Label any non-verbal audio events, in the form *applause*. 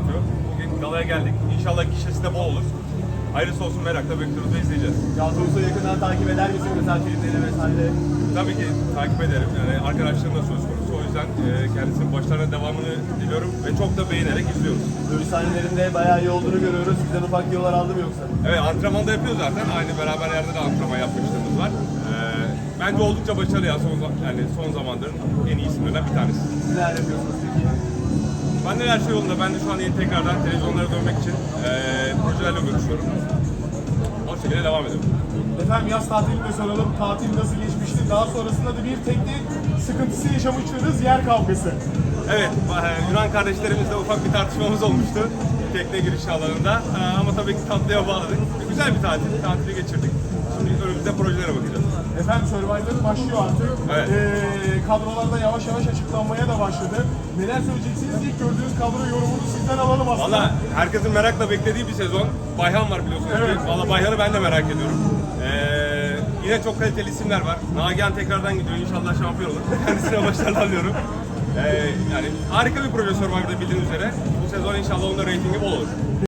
Bugün galaya geldik. İnşallah kişisi de bol olur. Hayırlısı olsun merakla bekliyoruz ve izleyeceğiz. Kadrosu yakından takip eder misiniz mesela filmleri vesaire? Tabii ki takip ederim. Yani arkadaşlarım da söz konusu. O yüzden e, kendisinin başlarına devamını diliyorum ve çok da beğenerek izliyoruz. Dövüş sahnelerinde bayağı iyi olduğunu görüyoruz. Sizden ufak yollar aldım yoksa? Evet antrenman da yapıyor zaten. Aynı beraber yerde de antrenman yapmışlığımız var. E, bence oldukça başarılı ya son, yani son zamanların en iyi isimlerinden bir tanesi. Neler yapıyorsunuz peki? Ben de her şey yolunda. Ben de şu an yeni tekrardan televizyonlara dönmek için e, projelerle görüşüyorum. O şekilde devam ediyorum. Efendim yaz tatilini de soralım. Tatil nasıl geçmişti? Daha sonrasında da bir tekne sıkıntısı yaşamıştınız yer kavgası. Evet, Yunan kardeşlerimizle ufak bir tartışmamız olmuştu tekne giriş alanında. Ama tabii ki tatlıya bağladık. Güzel bir tatil, tatili geçirdik. Şimdi. Efendim Survivor başlıyor artık. Evet. Ee, kadrolar da yavaş yavaş açıklanmaya da başladı. Neler söyleyeceksiniz? İlk gördüğünüz kadro yorumunu sizden alalım aslında. Valla herkesin merakla beklediği bir sezon. Bayhan var biliyorsunuz. Evet. Valla Bayhan'ı ben de merak ediyorum. E, yine çok kaliteli isimler var. Nagihan tekrardan gidiyor. İnşallah şampiyon olur. *laughs* Kendisine başarılar diliyorum. E, yani harika bir proje Survivor'da bildiğiniz üzere. Bu sezon inşallah onun da reytingi bol olur.